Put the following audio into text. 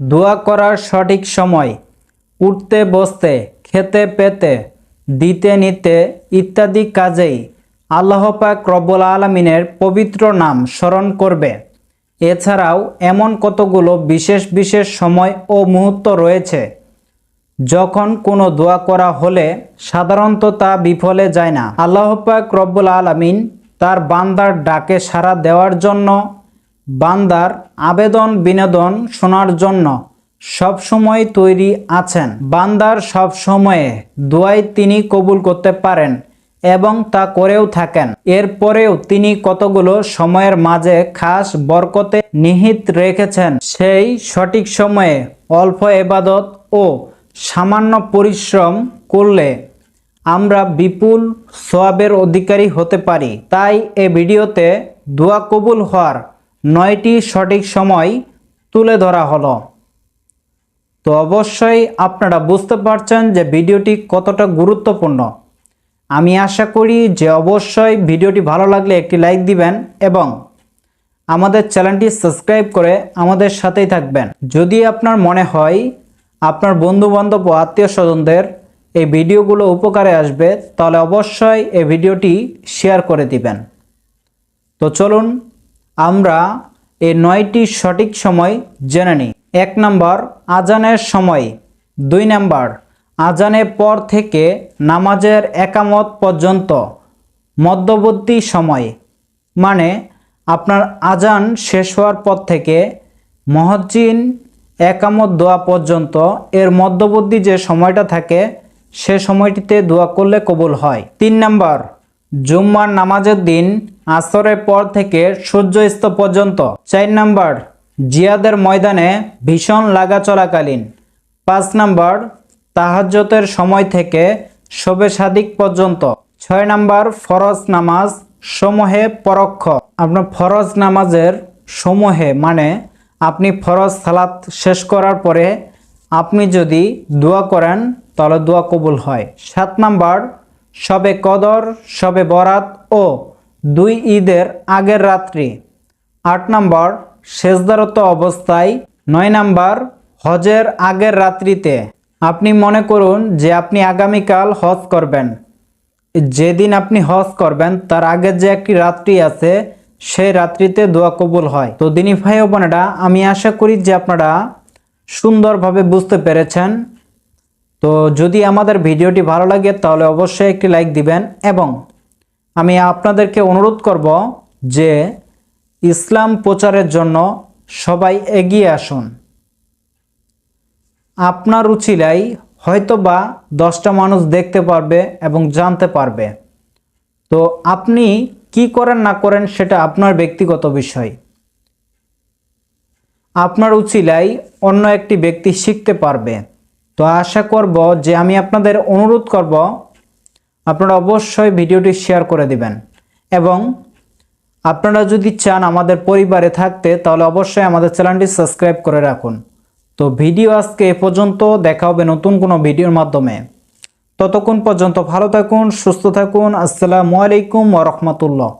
দোয়া করার সঠিক সময়, উঠতে বসতে, খেতে পেতে, দিতে নিতে ইত্যাদি কাজেই আল্লাহ পাক রব্বুল আলমিনের পবিত্র নাম স্মরণ করবে। এছাড়াও এমন কতগুলো বিশেষ বিশেষ সময় ও মুহূর্ত রয়েছে, যখন কোনো দোয়া করা হলে সাধারণত তা বিফলে যায় না। আল্লাহ পাক রব্বুল আলমিন তার বান্দার ডাকে সাড়া দেওয়ার জন্য বান্দার আবেদন, বিনোদন শোনার জন্য সব সময় তৈরি আছেন। বান্দার সব সময়ে দোয়াই তিনি কবুল করতে পারেন এবং তা করেও থাকেন। এরপরেও তিনি কতগুলো সময়ের মাঝে খাস বরকতে নিহিত রেখেছেন, সেই সঠিক সময়ে অল্প এবাদত ও সামান্য পরিশ্রম করলে আমরা বিপুল সোয়াবের অধিকারী হতে পারি। তাই এ ভিডিওতে দোয়া কবুল হওয়ার নয়টি সঠিক সময় তুলে ধরা হলো। তো অবশ্যই আপনারা বুঝতে পারছেন যে ভিডিওটি কতটা গুরুত্বপূর্ণ। আমি আশা করি যে অবশ্যই ভিডিওটি ভালো লাগলে একটি লাইক দিবেন এবং আমাদের চ্যানেলটি সাবস্ক্রাইব করে আমাদের সাথেই থাকবেন। যদি আপনার মনে হয় আপনার বন্ধুবান্ধব ও আত্মীয় স্বজনদের এই ভিডিওগুলো উপকারে আসবে, তাহলে অবশ্যই এই ভিডিওটি শেয়ার করে দিবেন। তো চলুন আমরা এই নয়টি সঠিক সময় জেনে নিই। এক নম্বর, আজানের সময়। দুই নম্বর, আজানের পর থেকে নামাজের একামত পর্যন্ত মধ্যবর্তী সময়। মানে আপনার আজান শেষ হওয়ার পর থেকে মহজ্জিন একামত দোয়া পর্যন্ত এর মধ্যবর্তী যে সময়টা থাকে, সে সময়টিতে দোয়া করলে কবুল হয়। তিন নম্বর জুম্মার নামাজের দিন আসরের পর থেকে সূর্যাস্ত পর্যন্ত। চার নম্বর, জিয়াদের ময়দানে ভীষণ লাগা চলাকালীন। পাঁচ নম্বর তাহাজ্জতের সময় থেকে শোবে সাদিক পর্যন্ত। ছয় নম্বর, ফরজ নামাজ সমূহে পরোক্ষ। আপনার ফরজ নামাজের সমূহে মানে আপনি ফরজ সালাত শেষ করার পরে আপনি যদি দোয়া করেন, তাহলে দোয়া কবুল হয়। সাত নাম্বার সবে কদর, সবে বরাত ও দুই ঈদের আগের রাত্রি। আট নম্বর, সেজদারত অবস্থায়। নয় নাম্বার, হজের আগের রাত্রিতে। আপনি মনে করুন যে আপনি আগামীকাল হজ করবেন। যেদিন আপনি হজ করবেন, তার আগের যে একটি রাত্রি আছে, সেই রাত্রিতে দোয়া কবুল হয়। তো দিনী ভাই বোনেরা, আমি আশা করি যে আপনারা সুন্দরভাবে বুঝতে পেরেছেন তো যদি আমাদের ভিডিওটি ভালো লাগে, তাহলে অবশ্যই একটি লাইক দিবেন এবং আমি আপনাদেরকে অনুরোধ করব যে ইসলাম প্রচারের জন্য সবাই এগিয়ে আসুন। আপনার উচিলাই হয়তো বা দশটা মানুষ দেখতে পারবে এবং জানতে পারবে। তো আপনি কি করেন, না করেন, সেটা আপনার ব্যক্তিগত বিষয়। আপনার উচিলাই অন্য একটি ব্যক্তি শিখতে পারবে। তো আশা করব যে আমি আপনাদের অনুরোধ করব, আপনারা অবশ্যই ভিডিওটি শেয়ার করে দিবেন। এবং আপনারা যদি চান আমাদের পরিবারে থাকতে, তাহলে অবশ্যই আমাদের চ্যানেলটি সাবস্ক্রাইব করে রাখুন। তো ভিডিও আজকে এ পর্যন্ত, দেখা হবে নতুন কোনো ভিডিওর মাধ্যমে। ততক্ষণ পর্যন্ত ভালো থাকুন, সুস্থ থাকুন, আসসালামু আলাইকুম ওরহমতুল্লাহ